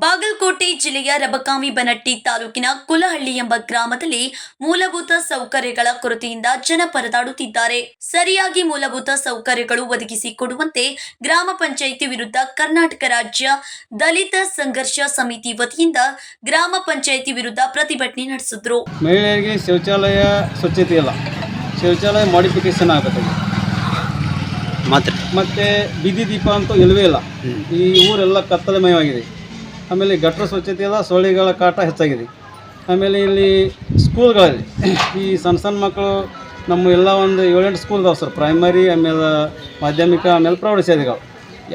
ಬಾಗಲಕೋಟೆ ಜಿಲ್ಲೆಯ ರಬಕಾಮಿ ಬನಟ್ಟಿ ತಾಲೂಕಿನ ಕುಲಹಳ್ಳಿ ಎಂಬ ಗ್ರಾಮದಲ್ಲಿ ಮೂಲಭೂತ ಸೌಕರ್ಯಗಳ ಕೊರತೆಯಿಂದ ಜನ ಪರದಾಡುತ್ತಿದ್ದಾರೆ. ಸರಿಯಾಗಿ ಮೂಲಭೂತ ಸೌಕರ್ಯಗಳು ಒದಗಿಸಿ ಕೊಡುವಂತೆ ಗ್ರಾಮ ಪಂಚಾಯಿತಿ ವಿರುದ್ಧ ಕರ್ನಾಟಕ ರಾಜ್ಯ ದಲಿತ ಸಂಘರ್ಷ ಸಮಿತಿ ವತಿಯಿಂದ ಗ್ರಾಮ ಪಂಚಾಯಿತಿ ವಿರುದ್ಧ ಪ್ರತಿಭಟನೆ ನಡೆಸಿದ್ರು. ಮಹಿಳೆಯರಿಗೆ ಶೌಚಾಲಯ ಸ್ವಚ್ಛತೆ ಇಲ್ಲ. ಶೌಚಾಲಯ ಮಾಡಿಫಿಕೇಶನ್ ಆಗುತ್ತೆ. ಮತ್ತೆ ಮತ್ತು ಬೀದಿ ದೀಪ ಅಂತೂ ಇಲ್ಲವೇ ಇಲ್ಲ. ಈ ಊರೆಲ್ಲ ಕತ್ತಲೆಮಯವಾಗಿದೆ ಆಮೇಲೆ ಗಟ್ಟರ ಸ್ವಚ್ಛತೆ ಇಲ್ಲ ಸೊಳ್ಳೆಗಳ ಕಾಟ ಹೆಚ್ಚಾಗಿದೆ. ಆಮೇಲೆ ಇಲ್ಲಿ ಸ್ಕೂಲ್ಗಳಲ್ಲಿ ಈ ಸಣ್ಣ ಸಣ್ಣ ಮಕ್ಕಳು ನಮ್ಮ ಎಲ್ಲ ಒಂದು ಏಳೆಂಟು ಸ್ಕೂಲ್ ಇದಾವೆ ಸರ್ ಪ್ರೈಮರಿ ಆಮೇಲೆ ಮಾಧ್ಯಮಿಕ, ಆಮೇಲೆ ಪ್ರೌಢಶಾಲೆಗಳು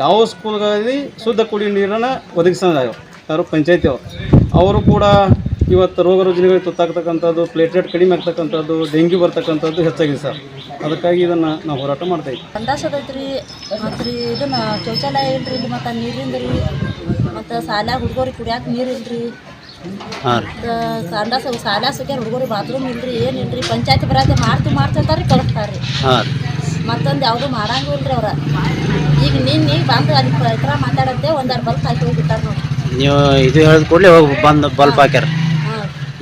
ಯಾವ ಸ್ಕೂಲ್ಗಳಲ್ಲಿ ಶುದ್ಧ ಕುಡಿಯುವ ನೀರನ್ನು ಒದಗಿಸೋದಾವೆ ಯಾರು ಪಂಚಾಯತಿ ಅವರು. ಅವರು ಕೂಡ ಇವತ್ತು ರೋಗ ರುಜಿನಗಳಿಗೆ ತುತ್ತಾಗ್ತಕ್ಕಂಥದ್ದು ಪ್ಲೇಟ್ಲೆಟ್ ಕಡಿಮೆ ಆಗ್ತಕ್ಕಂಥದ್ದು, ಡೆಂಗ್ಯೂ ಬರ್ತಕ್ಕಂಥದ್ದು ಹೆಚ್ಚಾಗಿದೆ ಸರ್. ಅದಕ್ಕಾಗಿ ಇದನ್ನು ನಾವು ಹೋರಾಟ ಮಾಡ್ತಾ ಇದ್ದೀವಿ. ಸಂಡಾಸ ಅದೈತ್ರಿ ಮತ್ತು ರೀ ಇದನ್ನ ಶೌಚಾಲಯ ಇಲ್ಲಿ ಮತ್ತು ನೀರಿಂದ ರೀ ಮತ್ತು ಸಾಲ್ಯಾಗ ಹುಡುಗರಿಗೆ ಕುಡಿಯಾಕ ನೀರು ಇಲ್ರಿ? ಹಾಂ ರೀ. ಮತ್ತು ಸಾಲ್ಯಾಗ ಸುಗ್ಯಾರ ಹುಡುಗರಿಗೆ ಬಾತ್ರೂಮ್ ಇಲ್ರಿ ಏನು ಇಲ್ರಿ? ಪಂಚಾಯತ್ ಬರಾಕ ಮಾಡ್ತು ಮಾಡ್ತಿರ್ತಾರೆ ರೀ ಕಳಿಸ್ತಾರೆ. ರೀ ಹಾಂ ರೀ. ಮತ್ತೊಂದು ಯಾವುದೂ ಮಾಡಂಗೂ ಇಲ್ರಿ ಅವ್ರ. ಈಗ ನಿನ್ನೆ ಬಂದು ಅಲ್ಲಿ ಹತ್ರ ಮಾತಾಡತ್ತೆ ಒಂದೆರಡು ಬಲ್ಪ್ ಹಾಕಿ ಹೋಗ್ಬಿಟ್ಟಾರ ನೋಡಿ. ನೀವು ಇದು ಹೇಳಿದ ಕೂಡಲೇ ಹೋಗಿ ಬಂದು ಬಲ್ಪ್ ಹಾಕ್ಯಾರ.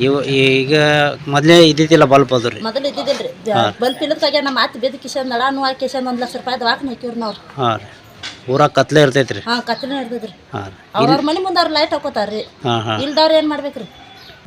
ಇವು ಈಗ ಮೊದಲೇ ಇದ್ದಿದ್ದಿಲ್ಲ ಬಲ್ಪ್ ಅದು ರೀ. ಮೊದಲು ಇದ್ದಿದ್ದಿಲ್ರಿ. ಬಲ್ಪ್ ಇಲ್ಲದಾಗೆ ನಮ್ಮ ಮಾತು ಬೇದ ಕಿಶನ್ ನಡಾನು ಆ ಕಿಶನ್ ಒಂದು ಲಕ್ಷ ರೂಪಾಯಿ ದವಾಖಾನೆ ಹಾಕಿವ್ರಿ ನಾವು. ಹಾಂ ರೀ. ಊರಾಗ ಕತ್ಲೆ ಇರ್ತೈತ್ರಿ. ರೀ ಹಾಂ ಕತ್ತಲೆ ಹಿಡ್ದದ್ರಿ ಹಾಂ. ಅವ್ರವ್ರ ಮನೆ ಮುಂದೆ ಅವ್ರು ಲೈಟ್ ಹಾಕೋತಾರ ರೀ ಹಾಂ ಹಾಂ. ಇಲ್ದವ್ರು ಏನು ಮಾಡ್ಬೇಕ್ರಿ?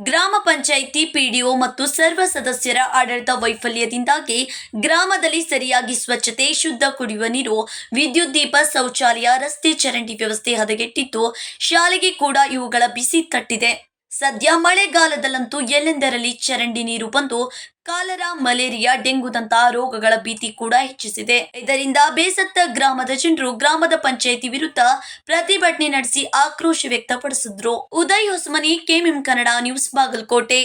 ಗ್ರಾಮ ಪಂಚಾಯಿತಿ ಪಿಡಿಒ ಮತ್ತು ಸರ್ವ ಸದಸ್ಯರ ಆಡಳಿತ ವೈಫಲ್ಯದಿಂದಾಗಿ ಗ್ರಾಮದಲ್ಲಿ ಸರಿಯಾಗಿ ಸ್ವಚ್ಛತೆ ಶುದ್ಧ ಕುಡಿಯುವ ನೀರು ವಿದ್ಯುತ್ ದೀಪ ಶೌಚಾಲಯ ರಸ್ತೆ ಚರಂಡಿ ವ್ಯವಸ್ಥೆ ಹದಗೆಟ್ಟಿದ್ದು ಶಾಲೆಗೆ ಕೂಡ ಇವುಗಳ ಬಿಸಿ ತಟ್ಟಿದೆ. ಸದ್ಯ ಮಳೆಗಾಲದಲ್ಲಂತೂ ಎಲ್ಲೆಂದರಲ್ಲಿ ಚರಂಡಿ ನೀರು ಬಂದು ಕಾಲರಾ, ಮಲೇರಿಯಾ, ಡೆಂಗುದಂತಹ ರೋಗಗಳ ಭೀತಿ ಕೂಡ ಹೆಚ್ಚಿಸಿದೆ. ಇದರಿಂದ ಬೇಸತ್ತ ಗ್ರಾಮದ ಜನರು ಗ್ರಾಮದ ಪಂಚಾಯಿತಿ ವಿರುದ್ಧ ಪ್ರತಿಭಟನೆ ನಡೆಸಿ ಆಕ್ರೋಶ ವ್ಯಕ್ತಪಡಿಸಿದ್ರು. Uday Hosamani, KMM Kannada news Bagalkote.